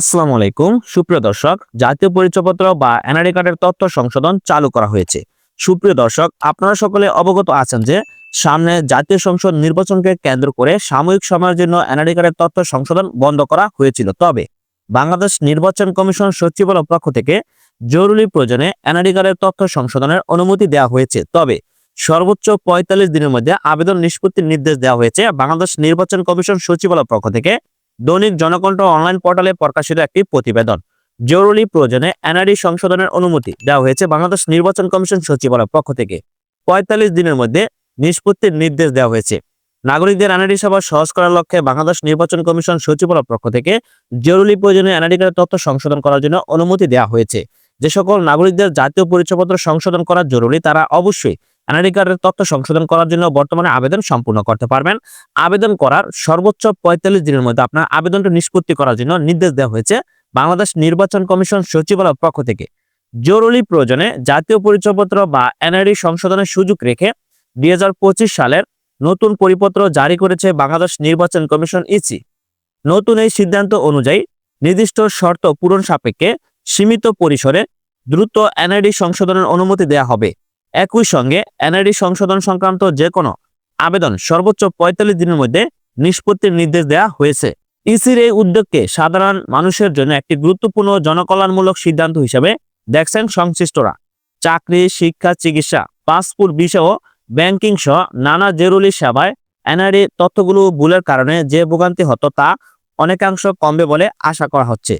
আসসালামু আলাইকুম। সুপ্রিয় দর্শক, জাতীয় পরিচয়পত্র বা এনআরডি কার্ডের তথ্য সংশোধন চালু করা হয়েছে। সুপ্রিয় দর্শক, আপনারা সকলে অবগত আছেন যে, সামনে জাতীয় সংসদ নির্বাচনকে কেন্দ্র করে সাময়িক সময়ের জন্য এনআরডি কার্ডের তথ্য সংশোধন বন্ধ করা হয়েছিল। তবে, বাংলাদেশ নির্বাচন কমিশন সচিবালয় পক্ষ থেকে জরুরি প্রয়োজনে এনআরডি কার্ডের তথ্য সংশোধনের অনুমতি দেওয়া হয়েছে। তবে, সর্বোচ্চ পঁয়তাল্লিশ দিনের মধ্যে আবেদন নিষ্পত্তির নির্দেশ দেওয়া হয়েছে। বাংলাদেশ নির্বাচন কমিশন সচিবালয় পক্ষ থেকে দৈনিক জনকণ্ঠ অনলাইন পোর্টালে প্রকাশিত একটি প্রতিবেদন। জরুরি প্রয়োজনে এনআরডি সংশোধনের অনুমতি দেওয়া হয়েছে বাংলাদেশ নির্বাচন কমিশন সচিবালয়ের পক্ষ থেকে। পঁয়তাল্লিশ দিনের মধ্যে নিষ্পত্তির নির্দেশ দেওয়া হয়েছে। নাগরিকদের এনআরডি সেবা সহজ করার লক্ষ্যে বাংলাদেশ নির্বাচন কমিশন সচিবালয়ের পক্ষ থেকে জরুরি প্রয়োজনে এনআরডি কার্ডের তথ্য সংশোধন করার জন্য অনুমতি দেওয়া হয়েছে। যে সকল নাগরিকদের জাতীয় পরিচয়পত্র সংশোধন করা জরুরি, তারা অবশ্যই কার্ডের তথ্য সংশোধন করার জন্য বর্তমানে আবেদন সম্পূর্ণ করতে পারবেন। আবেদন করার সর্বোচ্চ পঁয়তাল্লিশ দিনের মধ্যে আপনার আবেদনটা নিষ্পত্তি করার জন্য নির্দেশ দেওয়া হয়েছে বাংলাদেশ নির্বাচন কমিশন সচিবালয়ের পক্ষ থেকে। জরুরি প্রয়োজনে জাতীয় পরিচয়পত্র বা এনআইডি সংশোধনের সুযোগ রেখে দুই হাজার পঁচিশ সালের নতুন পরিপত্র জারি করেছে বাংলাদেশ নির্বাচন কমিশন ইসি। নতুন এই সিদ্ধান্ত অনুযায়ী নির্দিষ্ট শর্ত পূরণ সাপেক্ষে সীমিত পরিসরে দ্রুত এনআইডি সংশোধনের অনুমতি দেওয়া হবে। একই সঙ্গে এনআইডি সংশোধন সংক্রান্ত যে কোনো আবেদন সর্বোচ্চ পঁয়তাল্লিশ দিনের মধ্যে নিষ্পত্তির নির্দেশ দেওয়া হয়েছে। ইসির এই উদ্যোগকে সাধারণ মানুষের জন্য একটি গুরুত্বপূর্ণ জনকল্যাণমূলক সিদ্ধান্ত হিসেবে দেখছেন সংশ্লিষ্টরা। চাকরি, শিক্ষা, চিকিৎসা, পাসপোর্ট বিষয় ও ব্যাংকিং সহ নানা জরুরি সেবায় এনআরডি তথ্যগুলো ভুলের কারণে যে ভোগান্তি হতো তা অনেকাংশ কমবে বলে আশা করা হচ্ছে।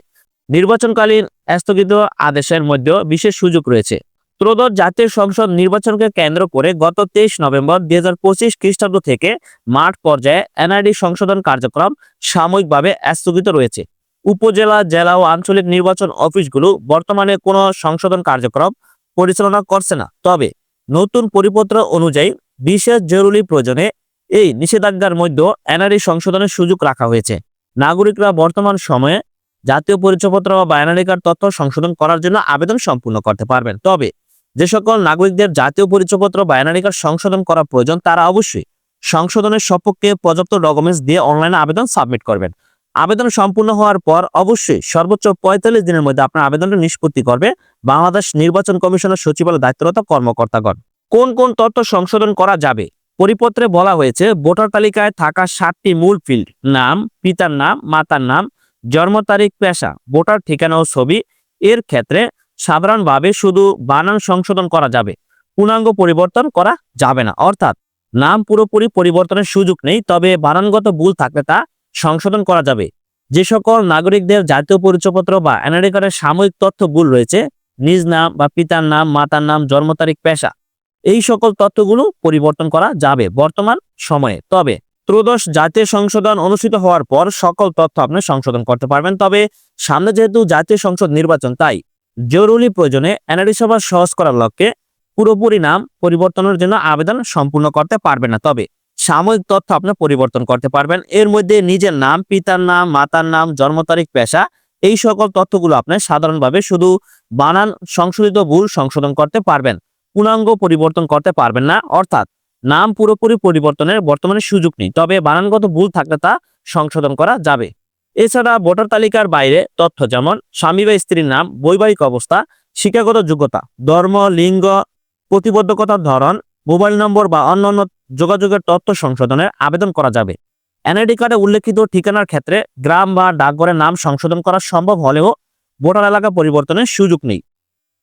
নির্বাচনকালীন স্থগিত আদেশের মধ্যেও বিশেষ সুযোগ রয়েছে। ত্রয়োদশ জাতীয় সংসদ নির্বাচনকে কেন্দ্র করে গত তেইশ নভেম্বর দুই হাজার পঁচিশ খ্রিস্টাব্দ থেকে মাঠ পর্যায়ে এনআইডি সংশোধন কার্যক্রম সাময়িকভাবে স্থগিত রয়েছে। উপজেলা, জেলা ও আঞ্চলিক নির্বাচন অফিসগুলো বর্তমানে কোনো সংশোধন কার্যক্রম পরিচালনা করছে না। তবে নতুন পরিপত্র অনুযায়ী বিশেষ জরুরি প্রয়োজনে এই নিষেধাজ্ঞার মধ্যে এনআরডি সংশোধনের সুযোগ রাখা হয়েছে। নাগরিকরা বর্তমান সময়ে জাতীয় পরিচয়পত্র বা এনআরডি কার্ড তথ্য সংশোধন করার জন্য আবেদন সম্পূর্ণ করতে পারবেন। তবে যে সকল নাগরিকদের জাতীয় পরিচয়পত্র বা এনআরডি কার্ড সংশোধন করা প্রয়োজন, তারা অবশ্যই সংশোধনের সপক্ষে পর্যাপ্ত ডকুমেন্টস দিয়ে অনলাইনে আবেদন সাবমিট করবেন। আবেদন সম্পূর্ণ হওয়ার পর অবশ্যই সর্বোচ্চ পঁয়তাল্লিশ দিনের মধ্যে আপনার আবেদনটা নিষ্পত্তি করবে বাংলাদেশ নির্বাচন কমিশনের সচিবালয় দায়িত্বরত কর্মকর্তাগণ। কোন কোন তথ্য সংশোধন করা যাবে? পরিপত্রে বলা হয়েছে, ভোটার তালিকায় থাকা সাতটি মূল ফিল্ড নাম, পিতার নাম, মাতার নাম, জন্ম তারিখ, পেশা, ভোটার ঠিকানা ও ছবি। এর ক্ষেত্রে সাধারণভাবে শুধু বানান সংশোধন করা যাবে, পূর্ণাঙ্গ পরিবর্তন করা যাবে না। অর্থাৎ নাম পুরোপুরি পরিবর্তনের সুযোগ নেই, তবে বানানগত ভুল থাকলে তা সংশোধন করা যাবে। যে সকল নাগরিকদের জাতীয় পরিচয়পত্র বা এনআরডি সাময়িক তথ্য ভুল রয়েছে, নিজ নাম বা পিতার নাম, মাতার নাম, জন্ম তারিখ, পেশা, এই সকল তথ্যগুলো পরিবর্তন করা যাবে বর্তমান সময়ে। তবে ত্রয়োদশ জাতীয় সংশোধন অনুষ্ঠিত হওয়ার পর সকল তথ্য আপনি সংশোধন করতে পারবেন। তবে সামনে যেহেতু জাতীয় সংসদ নির্বাচন, তাই জরুরি প্রয়োজনে এনআরডি সভা সহজ করার লক্ষ্যে পুরোপুরি নাম পরিবর্তনের জন্য আবেদন সম্পূর্ণ করতে পারবেন না। তবে সাময়িক তথ্য আপনি পরিবর্তন করতে পারবেন। এর মধ্যে নিজের নাম, পিতার নাম, মাতার নাম, জন্ম তারিখ, পেশা এই সকল তথ্যগুলো আপনি সাধারণভাবে শুধু বানান, সংশোধিত ভুল সংশোধন করতে পারবেন। পূর্ণাঙ্গ পরিবর্তন করতে পারবেন না। অর্থাৎ নাম পুরোপুরি পরিবর্তনের বর্তমানে সুযোগ নেই। তবে বানানগত ভুল থাকলে তা সংশোধন করা যাবে। এছাড়া ভোটার তালিকার বাইরে তথ্য যেমন স্বামী বা স্ত্রীর নাম, বৈবাহিক অবস্থা, শিক্ষাগত যোগ্যতা, ধর্ম, লিঙ্গ, প্রতিবদ্ধকতার ধরন, মোবাইল নম্বর বা অন্যান্য যোগাযোগের তথ্য সংশোধনের আবেদন করা যাবে। এনআইডি কার্ডে উল্লেখিত ঠিকানার ক্ষেত্রে গ্রাম বা ডাকঘরের নাম সংশোধন করা সম্ভব হলেও ভোটার এলাকা পরিবর্তনের সুযোগ নেই।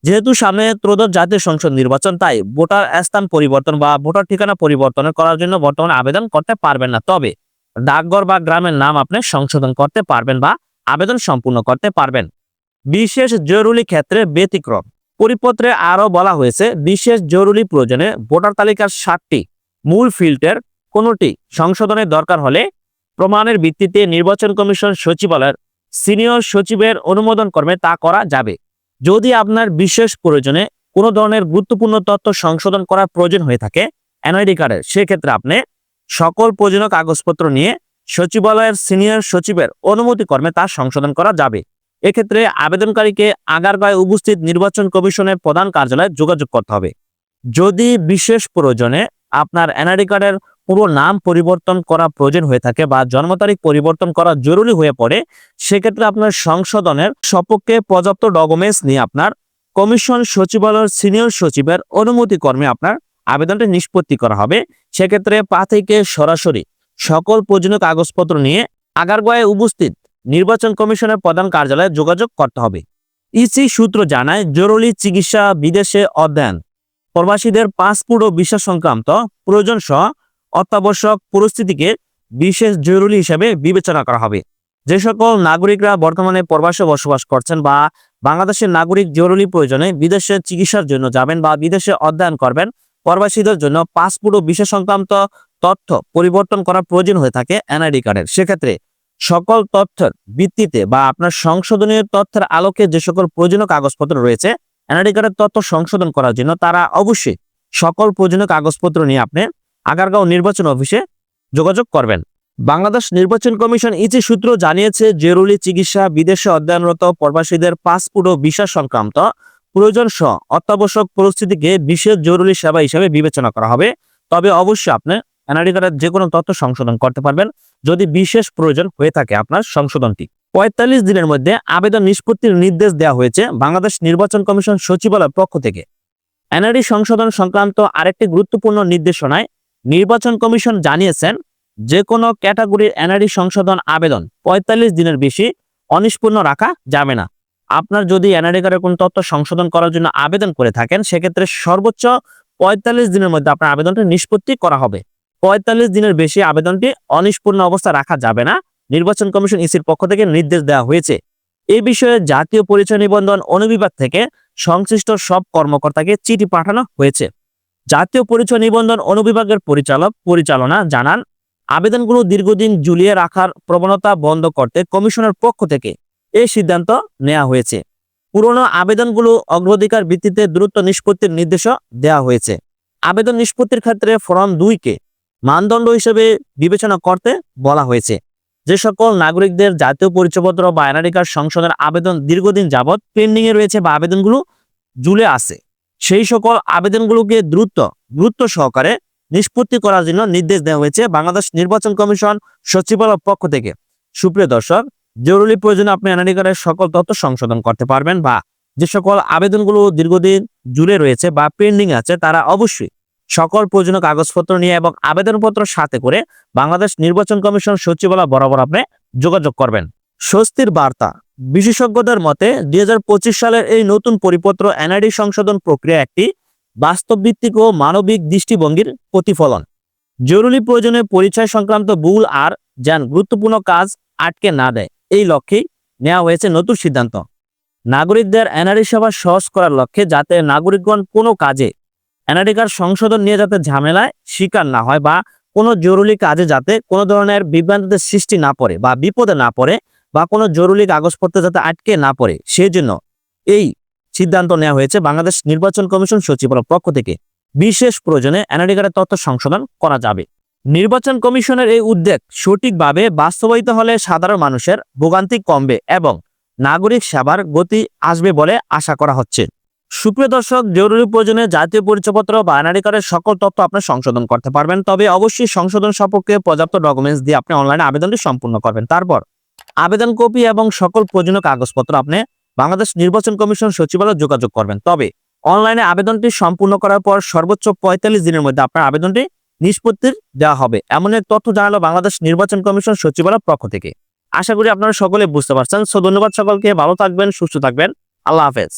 যেহেতু সামনে ত্রয়োদশ জাতীয় সংসদ নির্বাচন, তাই ভোটার স্থান পরিবর্তন বা ভোটার ঠিকানা পরিবর্তনের করার জন্য বর্তমানে আবেদন করতে পারবেন না। তবে ডাকঘর বা গ্রামের নাম আপনি সংশোধন করতে পারবেন বা আবেদন সম্পূর্ণ করতে পারবেন। বিশেষ জরুরি ক্ষেত্রে ব্যতিক্রম। পরিপত্রে আরও বলা হয়েছে, বিশেষ জরুরি প্রয়োজনে ভোটার তালিকার সাতটি মূল ফিল্ডের কোনোটি সংশোধনের দরকার হলে প্রমাণের ভিত্তিতে নির্বাচন কমিশন সচিবালয়ের সিনিয়র সচিবের অনুমোদন কর্মে তা করা যাবে। যদি আপনার বিশেষ প্রয়োজনে কোনো ধরনের গুরুত্বপূর্ণ তথ্য সংশোধন করার প্রয়োজন হয়ে থাকে, এনআইডি কার্ডের সেক্ষেত্রে আপনি সকল প্রয়োজনীয় কাগজপত্র নিয়ে সচিবালয়ের সিনিয়র সচিবের অনুমতি কর্মে তা সংশোধন করা যাবে। এক্ষেত্রে আবেদনকারীকে আগারগাঁয়ে উপস্থিত নির্বাচন কমিশনের প্রধান কার্যালয়ে যোগাযোগ করতে হবে। যদি বিশেষ প্রয়োজনে আপনার এনআইডি কার্ডের পুরো নাম পরিবর্তন করা প্রয়োজন হয়ে থাকে বা জন্ম তারিখ পরিবর্তন করা জরুরি হয়ে পড়ে, সেক্ষেত্রে আপনার সংশোধনের সপক্ষে পর্যাপ্ত ডকুমেন্টস নিয়ে আপনার কমিশন সচিবালয়ের সিনিয়র সচিবের অনুমতি কর্মে আপনার আবেদনটা নিষ্পত্তি করা হবে। সেক্ষেত্রে পা থেকে সরাসরি সকল প্রয়োজনীয় কাগজপত্র নিয়ে আগারগোয়ায় উপস্থিত নির্বাচন কমিশনের প্রধান কার্যালয়ে যোগাযোগ করতে হবে। ইসি সূত্র জানায়, জরুরি চিকিৎসা, বিদেশে অধ্যয়ন, প্রবাসীদের পাসপোর্ট ও ভিসা সংক্রান্ত প্রয়োজন সহ অত্যাবশ্যক পরিস্থিতিকে বিশেষ জরুরি হিসেবে বিবেচনা করা হবে। যে সকল নাগরিকরা বর্তমানে প্রবাসে বসবাস করছেন বা বাংলাদেশের নাগরিক জরুরি প্রয়োজনে বিদেশে চিকিৎসার জন্য যাবেন বা বিদেশে অধ্যয়ন করবেন প্রবাসীদের জন্য পাসপোর্ট ও ভিসা সংক্রান্ত তথ্য পরিবর্তন করার প্রয়োজন হয়ে থাকে এনআইডি কার্ডের। সেক্ষেত্রে সকল তথ্যের ভিত্তিতে বা আপনার সংশোধনীয় তথ্যের আলোকে যে সকল প্রয়োজনীয় কাগজপত্র রয়েছে, এনআইডি কার্ডের তথ্য সংশোধন করার জন্য তারা অবশ্যই সকল প্রয়োজনীয় কাগজপত্র নিয়ে আপনি আগারগাঁও নির্বাচন অফিসে যোগাযোগ করবেন। বাংলাদেশ নির্বাচন কমিশন ইচি সূত্র জানিয়েছে, জরুরি চিকিৎসা, বিদেশে অধ্যয়নরত প্রবাসীদের পাসপোর্ট ও ভিসা সংক্রান্ত প্রয়োজন সহ অত্যাবশ্যক পরিস্থিতিকে বিশেষ জরুরি সেবা হিসেবে বিবেচনা করা হবে। তবে অবশ্যই আপনি এনআইডি কার্ডের যে কোনো তথ্য সংশোধন করতে পারবেন। যদি বিশেষ প্রয়োজন হয়ে থাকে আপনার সংশোধনটি। পঁয়তাল্লিশ দিনের মধ্যে আবেদন নিষ্পত্তির নির্দেশ দেওয়া হয়েছে বাংলাদেশ নির্বাচন কমিশন সচিবালয়ের পক্ষ থেকে। এনআরডি সংশোধন সংক্রান্ত আরেকটি গুরুত্বপূর্ণ নির্দেশনায় নির্বাচন কমিশন জানিয়েছেন যে কোনো ক্যাটাগরির এনআরডি সংশোধন আবেদন পঁয়তাল্লিশ দিনের বেশি অনিষ্পূর্ণ রাখা যাবে না। আপনার যদি এনআরডি কার্ডের কোনো তথ্য সংশোধন করার জন্য আবেদন করে থাকেন, সেক্ষেত্রে সর্বোচ্চ পঁয়তাল্লিশ দিনের মধ্যে আপনার আবেদনটি নিষ্পত্তি করা হবে। পঁয়তাল্লিশ দিনের বেশি আবেদনটি অনিষ্পূর্ণ অবস্থা রাখা যাবে না। নির্বাচন কমিশন ইসির পক্ষ থেকে নির্দেশ দেওয়া হয়েছে। এই বিষয়ে জাতীয় পরিচয় নিবন্ধন অনুবিভাগ থেকে সংশ্লিষ্ট সব কর্মকর্তাকে চিঠি পাঠানো হয়েছে। জাতীয় পরিচয় নিবন্ধন অনুবিভাগের পরিচালক, পরিচালনা জানান, আবেদনগুলো দীর্ঘদিন ঝুলিয়ে রাখার প্রবণতা বন্ধ করতে কমিশনের পক্ষ থেকে এই সিদ্ধান্ত নেওয়া হয়েছে। পুরনো আবেদনগুলো অগ্রাধিকার ভিত্তিতে দ্রুত নিষ্পত্তির নির্দেশও দেওয়া হয়েছে। আবেদন নিষ্পত্তির ক্ষেত্রে ফর্ম দুইকে মানদণ্ড হিসেবে বিবেচনা করতে বলা হয়েছে। যে সকল নাগরিকদের জাতীয় পরিচয়পত্র বা এনআরডি কার্ড সংশোধনের আবেদন দীর্ঘদিন যাবৎ পেন্ডিং এ রয়েছে বা আবেদনগুলো জুলে আছে, সেই সকল আবেদনগুলোকে দ্রুত, গুরুত্ব সহকারে নিষ্পত্তি করার জন্য নির্দেশ দেওয়া হয়েছে বাংলাদেশ নির্বাচন কমিশন সচিবালয়ের পক্ষ থেকে। সুপ্রিয় দর্শক জরুরি প্রয়োজনে আপনি এনআরডি কার্ডের সকল তথ্য সংশোধন করতে পারবেন বা যে সকল আবেদনগুলো দীর্ঘদিন জুড়ে রয়েছে বা পেন্ডিং আছে, তারা অবশ্যই সকল প্রয়োজনীয় কাগজপত্র নিয়ে এবং আবেদনপত্র সাথে করে বাংলাদেশ নির্বাচন কমিশন সচিবালয় বরাবর আপনি যোগাযোগ করবেন। স্বস্তির বার্তা, বিশেষজ্ঞদের মতে দুই হাজার পঁচিশ সালের এই নতুন পরিপত্র এনআইডি সংশোধন প্রক্রিয়া একটি বাস্তবভিত্তিক ও মানবিক দৃষ্টিভঙ্গির প্রতিফলন। জরুরি প্রয়োজনে পরিচয় সংক্রান্ত ভুল আর যেন গুরুত্বপূর্ণ কাজ আটকে না দেয়। এই লক্ষ্যেই নেওয়া হয়েছে নতুন সিদ্ধান্ত। নাগরিকদের এনআরডি সেবা সহজ করার লক্ষ্যে যাতে নাগরিকগণ কোনো কাজে এনআরডি কার্ড সংশোধন নিয়ে যাতে ঝামেলায় শিকার না হয় বা কোনো জরুরি কাজে যাতে কোনো ধরনের বিভ্রান্তির সৃষ্টি না পড়ে বা বিপদে না পড়ে বা কোনো জরুরি কাগজপত্র যাতে আটকে না পড়ে সেই জন্য এই সিদ্ধান্ত নেওয়া হয়েছে বাংলাদেশ নির্বাচন কমিশন সচিবালয়ের পক্ষ থেকে। বিশেষ প্রয়োজনে এনআরডি কার্ডের তথ্য সংশোধন করা যাবে। নির্বাচন কমিশনের এই উদ্যোগ সঠিকভাবে বাস্তবায়িত হলে সাধারণ মানুষের ভোগান্তি কমবে এবং নাগরিক সেবার গতি আসবে বলে আশা করা হচ্ছে। সুপ্রিয় দর্শক, জরুরি প্রয়োজনে জাতীয় পরিচয়পত্র বা এনআরডি কার্ডের সকল তথ্য আপনি সংশোধন করতে পারবেন, তবে অবশ্যই সংশোধন সম্পর্কে পর্যাপ্ত ডকুমেন্টস দিয়ে আপনি অনলাইনে আবেদনটি সম্পূর্ণ করবেন। তারপর, আবেদন কপি এবং সকল প্রয়োজনীয় কাগজপত্র আপনি বাংলাদেশ নির্বাচন কমিশন সচিবালয়ে যোগাযোগ করবেন। তবে, অনলাইনে আবেদনটি সম্পূর্ণ করার পর সর্বোচ্চ পঁয়তাল্লিশ দিনের মধ্যে আপনার আবেদনটি নিষ্পত্তির দেওয়া হবে। এমন এক তথ্য জানালো বাংলাদেশ নির্বাচন কমিশন সচিবালয়ের পক্ষ থেকে। আশা করি আপনারা সকলে বুঝতে পারছেন। সো ধন্যবাদ সকলকে। ভালো থাকবেন, সুস্থ থাকবেন। আল্লাহ হাফেজ।